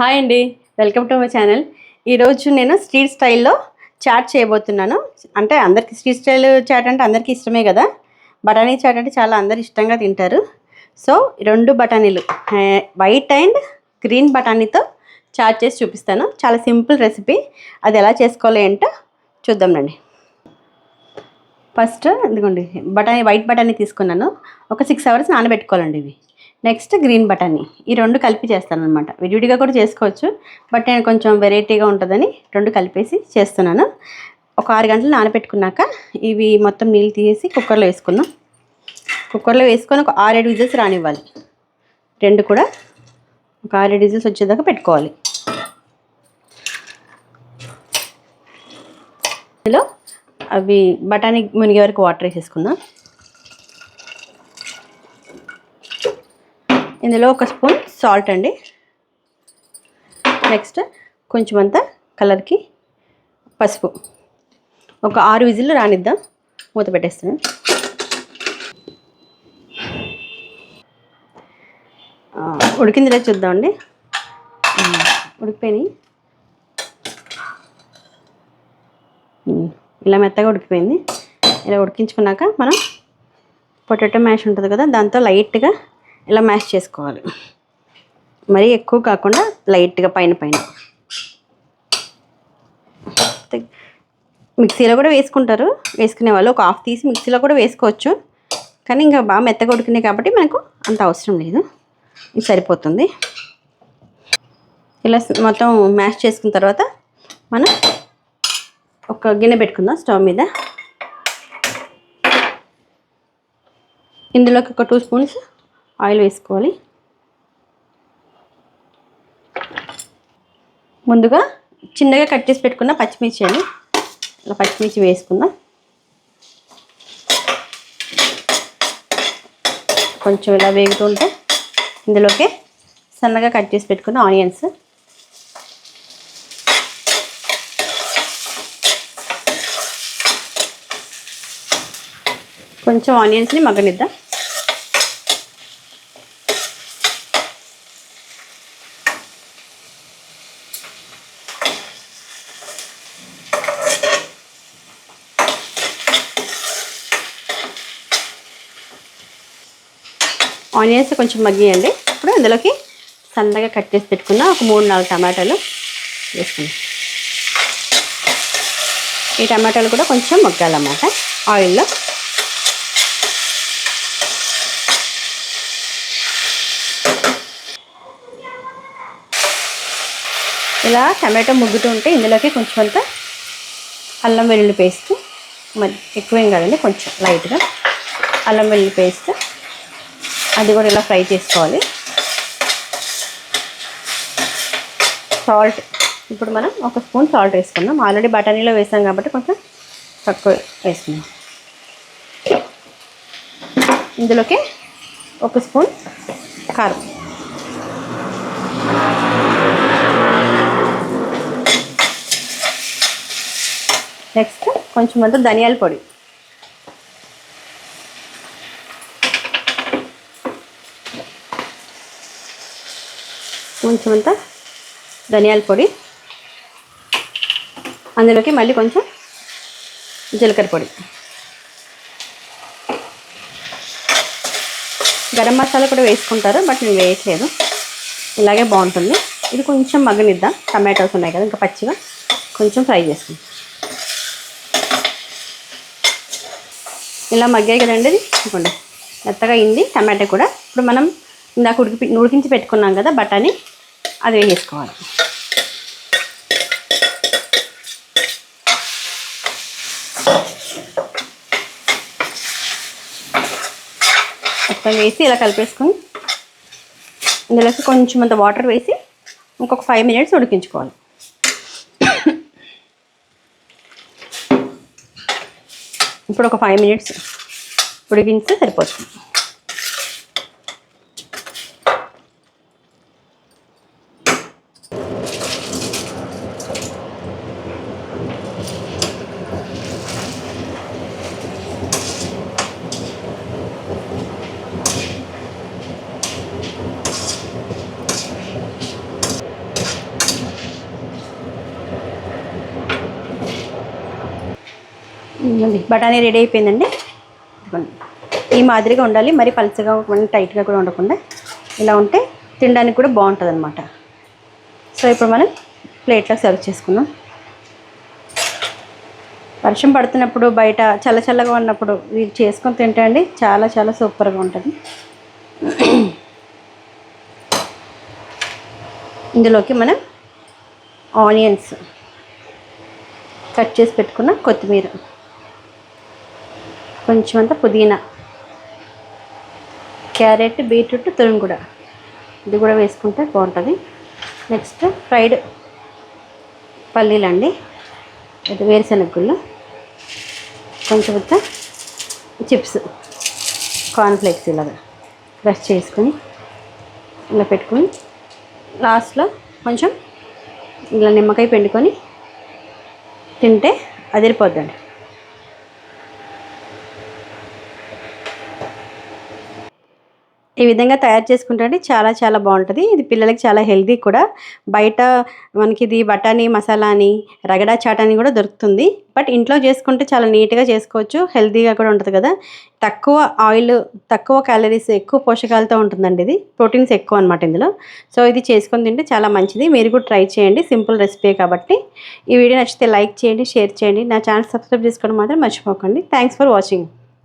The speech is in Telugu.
హాయ్ అండి. Welcome to my channel. ఈరోజు నేను స్ట్రీట్ స్టైల్లో చాట్ చేయబోతున్నాను. అంటే అందరికీ స్ట్రీట్ స్టైల్ చాట్ అంటే అందరికీ ఇష్టమే కదా. బఠానీ చాట్ అంటే చాలా అందరు ఇష్టంగా తింటారు. సో రెండు బఠానీలు వైట్ అండ్ గ్రీన్ బఠానీతో చాట్ చేసి చూపిస్తాను. చాలా సింపుల్ రెసిపీ. అది ఎలా చేసుకోవాలి ఏంటో చూద్దాం రండి. ఫస్ట్ ఇదిగోండి బఠానీ వైట్ బఠానీ తీసుకున్నాను. ఒక సిక్స్ అవర్స్ నానబెట్టుకోవాలండి ఇవి. నెక్స్ట్ గ్రీన్ బఠానీ. ఈ రెండు కలిపి చేస్తాను అనమాట విడివిడిగా కూడా చేసుకోవచ్చు బట్ నేను కొంచెం వెరైటీగా ఉంటుందని రెండు కలిపేసి చేస్తున్నాను. ఒక ఆరు గంటలు నానబెట్టుకున్నాక ఇవి మొత్తం నీళ్ళు తీసేసి కుక్కర్లో వేసుకుందాం. కుక్కర్లో వేసుకొని ఒక ఆరేడు విజిల్స్ రానివ్వాలి. రెండు కూడా ఒక ఆరేడు విజిల్స్ వచ్చేదాకా పెట్టుకోవాలి. ఇందులో అవి బఠానీ మునిగే వరకు వాటర్ వేసేసుకుందాం. ఇందులో ఒక స్పూన్ సాల్ట్ అండి. నెక్స్ట్ కొంచెం అంతా కలర్కి పసుపు. ఒక ఆరు విజిల్లు రానిద్దాం. మూత పెట్టేస్తాను ఆ, ఉడికిందిలే చూద్దామండి ఉడికిపోయినాయి. ఇలా మెత్తగా ఉడికిపోయింది. ఇలా ఉడికించుకున్నాక మనం పొటాటో మ్యాష్ ఉంటుంది కదా దాంతో లైట్గా ఇలా మ్యాష్ చేసుకోవాలి. మరీ ఎక్కువ కాకుండా లైట్గా పైన పైన. మిక్సీలో కూడా వేసుకుంటారు. వేసుకునే వాళ్ళు ఒక హాఫ్ తీసి మిక్సీలో కూడా వేసుకోవచ్చు. కానీ ఇంకా బాగా మెత్తగా ఉడికినాయి కాబట్టి మనకు అంత అవసరం లేదు. ఇది సరిపోతుంది. ఇలా మొత్తం మ్యాష్ చేసుకున్న తర్వాత మనం ఒక గిన్నె పెట్టుకుందాం స్టవ్ మీద. ఇందులోకి ఒక టూ స్పూన్స్ ఆయిల్ వేసుకోవాలి. ముందుగా చిన్నగా కట్ చేసి పెట్టుకున్న పచ్చిమిర్చి అండి ఇలా పచ్చిమిర్చి వేసుకుందాం. కొంచెం ఇలా వేగుతుంటే ఇందులోకి సన్నగా కట్ చేసి పెట్టుకున్న ఆనియన్స్. కొంచెం ఆనియన్స్ని మగ్గనిద్దాం. ఆనియన్స్ కొంచెం మగ్గియండి. ఇప్పుడు అందులోకి సన్నగా కట్ చేసి పెట్టుకున్న ఒక మూడు నాలుగు టమాటాలు వేసుకుందాం. ఈ టమాటాలు కూడా కొంచెం మగ్గాలన్నమాట. ఆయిల్లో. ఇలా టమాటో ముగ్గుతూ ఉంటే ఇందులోకి కొంచెం అంత అల్లం వెల్లుల్లి పేస్ట్. మరి ఎక్కువేం కాదండి కొంచెం లైట్గా అల్లం వెల్లుల్లి పేస్ట్. అది కూడా ఇలా ఫ్రై చేసుకోవాలి. సాల్ట్ ఇప్పుడు మనం ఒక స్పూన్ సాల్ట్ వేసుకుందాం. ఆల్రెడీ బఠానీలో వేసాం కాబట్టి కొంచెం తక్కువ వేసుకుందాం. ఇందులోకి ఒక స్పూన్ కారం. నెక్స్ట్ కొంచెం అంతా ధనియాల పొడి. కొంచెం అంత ధనియాల పొడి. అందులోకి మళ్ళీ కొంచెం జీలకర్ర పొడి. గరం మసాలా కూడా వేసుకుంటారు బట్ నేను వేయట్లేదు. ఇలాగే బాగుంటుంది. ఇది కొంచెం మగ్గనిద్దాం. టమాటోస్ ఉన్నాయి కదా ఇంకా పచ్చిగా కొంచెం ఫ్రై చేసుకుందాం ఇలా మగ్గాయి కదండి ఇది ఇదిగోండి. మెత్తగా అయింది టమాటా కూడా. ఇప్పుడు మనం ఇందాక ఉడికి ఉడికించి పెట్టుకున్నాం కదా బఠానీ. అది వేసేసుకోవాలి. మొత్తం వేసి ఇలా కలిపేసుకొని ఇందులోకి కొంచెం అంత వాటర్ వేసి ఇంకొక ఫైవ్ మినిట్స్ ఉడికించుకోవాలి. ఇప్పుడు ఒక ఫైవ్ మినిట్స్ ఉడికించి సరిపోతుంది. ఇదిగోండి బఠానీ రెడీ అయిపోయిందండి. ఇదిగోండి. ఈ మాదిరిగా ఉండాలి మరి పలచగా టైట్గా కూడా ఉండకుండా ఇలా ఉంటే తినడానికి కూడా బాగుంటుంది అనమాట సో ఇప్పుడు మనం ప్లేట్లో సర్వ్ చేసుకుందాం. వర్షం పడుతున్నప్పుడు బయట చల్ల చల్లగా ఉన్నప్పుడు ఇది చేసుకొని తింటే అండి చాలా చాలా సూపర్గా ఉంటుంది. ఇందులోకి మనం ఆనియన్స్ కట్ చేసి పెట్టుకున్న కొత్తిమీర. కొంచెం అంత పుదీనా. క్యారెట్ బీట్రూట్ తురుము కూడా ఇది కూడా వేసుకుంటే బాగుంటుంది నెక్స్ట్ ఫ్రైడ్ పల్లీలు అండి ఇది వేరుశనగ గుళ్ళు కొంచెం చిప్స్ కార్న్ఫ్లేక్స్ ఇలాగా బ్రష్ చేసుకొని ఇలా పెట్టుకొని లాస్ట్లో కొంచెం ఇలా నిమ్మకాయ పిండుకొని తింటే అదిరిపోద్దండి. ఈ విధంగా తయారు చేసుకుంటే చాలా చాలా బాగుంటుంది. ఇది పిల్లలకి చాలా హెల్దీ కూడా. బయట మనకి ఇది బఠానీ మసాలా అని రగడా చాట్ అని కూడా దొరుకుతుంది. బట్ ఇంట్లో చేసుకుంటే చాలా నీట్గా చేసుకోవచ్చు. హెల్దీగా కూడా ఉంటుంది కదా. తక్కువ ఆయిల్ తక్కువ క్యాలరీస్ ఎక్కువ పోషకాలతో ఉంటుందండి ఇది. ప్రోటీన్స్ ఎక్కువ అనమాట ఇందులో. సో ఇది చేసుకొని తింటే చాలా మంచిది. మీరు కూడా ట్రై చేయండి. సింపుల్ రెసిపీ కాబట్టి. ఈ వీడియో నచ్చితే లైక్ చేయండి షేర్ చేయండి. నా ఛానల్ సబ్స్క్రైబ్ చేసుకోవడం మాత్రం మర్చిపోకండి. Thanks for watching.